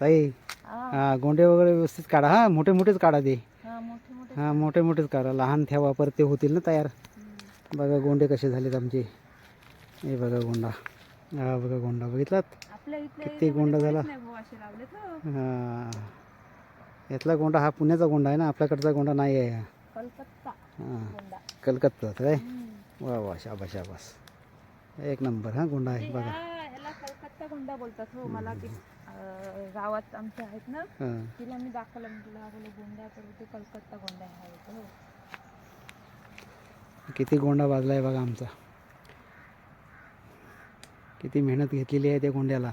ताई हा. हा गोंडे वगैरे व्यवस्थित काढा हा मोठे मोठेच काढा ते. हा, मोठे मोठे हा मोठे मोठेच काढा लहान ठेवा परत ते होतील ना तयार. बघा गोंडे कसे झालेत आमचे. हे बघा गोंडा. हा बघा गोंडा बघितलात? किती गोंडा झाला? तर हा. यातला गोंडा हा पुण्याचा गोंडा आहे ना आपल्याकडचा गोंडा नाही आहे. हा. कलकत्ता हा काय. वा वा शाबास शाबास. एक नंबर हा गोंडा आहे बघा. कलकत्ता गोंडा बोलतात हो मला गावात आमच्या आहेत ना हा. तिला मी दाखवलं म्हटलं हा बोले गोंडा तर ते कलकत्ता गोंडा आहे हो. किती गोंडा बाजला आहे बघा आमचा. किती मेहनत घेतलेली आहे त्या गोंड्याला.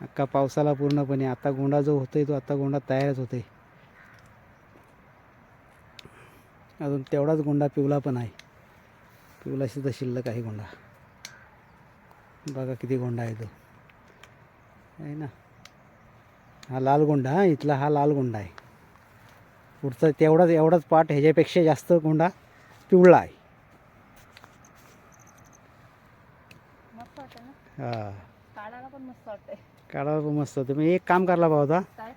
अख्खा पावसाला पूर्णपणे. आता गोंडा जो होतोय तो आता गोंडा तयारच होतोय. अजून तेवढाच गोंडा पिवला पण आहे. पिवला सुद्धा शिल्लक आहे गोंडा. बघा किती गोंडा आहे तो. आहे ना. हा लाल गोंडा हा इथला हा लाल गोंडा आहे. पुढचा तेवढाच एवढाच पाट ह्याच्यापेक्षा जास्त गोंडा पिवळा आहे. हा. काढायला पण मस्त होते मग एक काम करायला पाहिजे होता काय?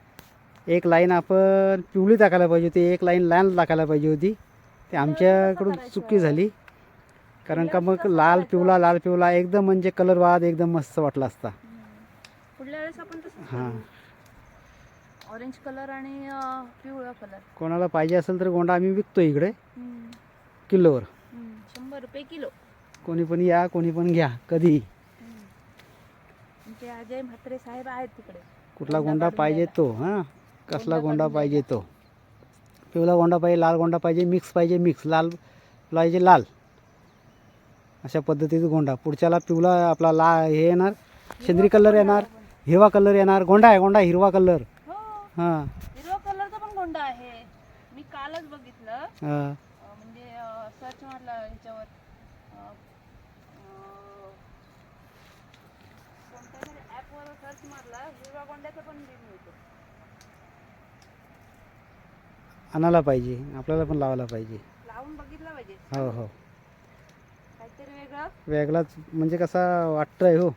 एक लाईन आपण पिवळी टाकायला पाहिजे होती एक लाईन लाल टाकायला पाहिजे होती. ते आमच्याकडून? चुकी झाली. कारण का मग लाल पिवळा लाल पिवळा एकदम म्हणजे कलर वाद एकदम मस्त वाटला असता. आपण हां. ऑरेंज कलर आणि पिवळा कलर कोणाला पाहिजे असेल तर गोंडा आम्ही विकतो इकडे. किलोवर. शंभर रुपये किलो. कोणी पण या कोणी पण घ्या कधी अजय म्हात्रे साहेब आहेत तिकडे. कुठला गोंडा पाहिजे. तो हां? कसला गोंडा पाहिजे तो? पिवळा गोंडा पाहिजे लाल गोंडा पाहिजे मिक्स पाहिजे मिक्स लाल पाहिजे लाल. अशा पद्धतीचा गोंडा. पुढच्याला पिवळा आपला ला हे येणार शेंद्री कलर येणार. हिरवा कलर येणार. गोंडा आहे गोंडा हिरवा कलर. हो. हां. हिरवा कलरचा पण गोंडा आहे. मी कालच बघितलं. हां. अं, म्हणजे सर्च मारला ह्याच्यावर. अं, अं, कोणत्या तरी ॲपवर सर्च मारला. हिरवा गोंड्याचा पण बिल मिळतो. आणायला पाहिजे. आपल्याला पण लावायला पाहिजे. लावून बघितलं पाहिजे. हो हो. काहीतरी वेगळं. वेगळाच म्हणजे कसा वाटतंय हो.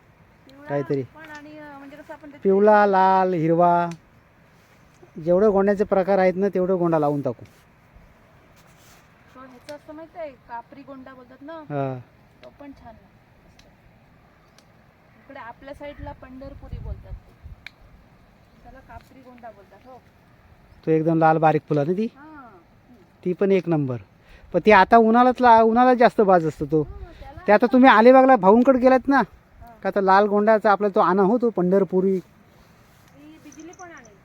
पिवळा काहीतरी. पण आणि अं, म्हणजे कसं आपण ते पिवळा लाल हिरवा जेवढे गोंड्याचे प्रकार आहेत ना तेवढे गोंडा लावून टाकू. ह्याचं माहिती आहे कापरी गोंडा बोलतात ना? हां. तो पण छान इकडे आपल्या साईडला पंढरपुरी बोलतात ते. त्याला कापरी गोंडा बोलतात हो. तो एकदम लाल बारीक फुलं ना ती? हां. ती पण एक नंबर. पण ती आता उन्हाळ्यात ला उन्हाळ्यात जास्त बाज असतो तो. हां, ते आता तुम्ही अलिबागला भाऊंकडे गेलात ना हां. का आता लाल गोंड्याचा आपला तो आणा हो तो पंढरपुरी. ती बिजली पण आणेल.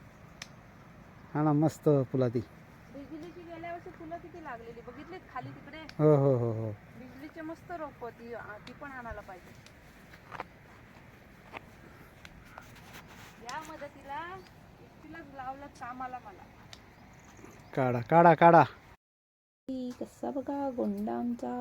हा ना मस्त फुला ती बिजलीची गेल्या वर्षी फुलं किती लागलेली? बघितली खाली तिकडे? हो हो हो हो. बिजलीचे मस्त रोप ती ती पण आणायला पाहिजे. या मदतीला एकटीलाच लावलं कामाला मला. काढा काढा काढा. कसा बघा गोंडा आमचा